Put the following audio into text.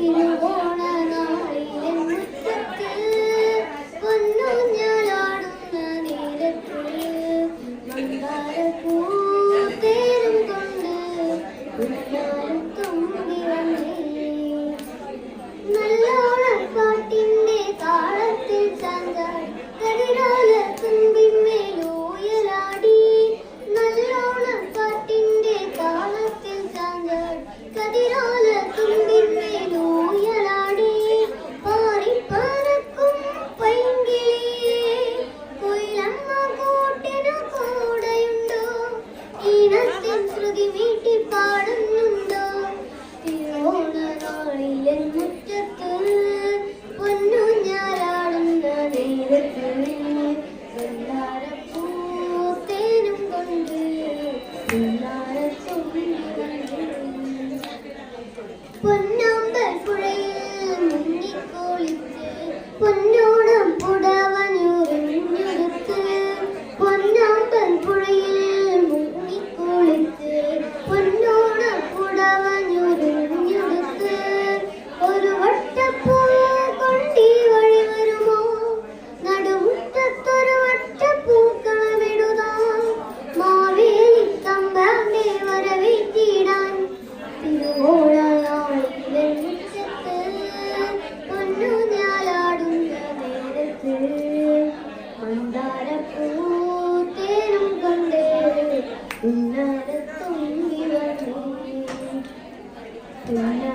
Happy New ദിനത്തിൻ പൊന്നു കൊണ്ട് പൊന്നാമ്പൽ പുഴയിൽ മുങ്ങിക്കോളിച്ച് പൊന്നു മന്ദാരപ്പൂത്തേനും കൊണ്ട്. വരും വന്നു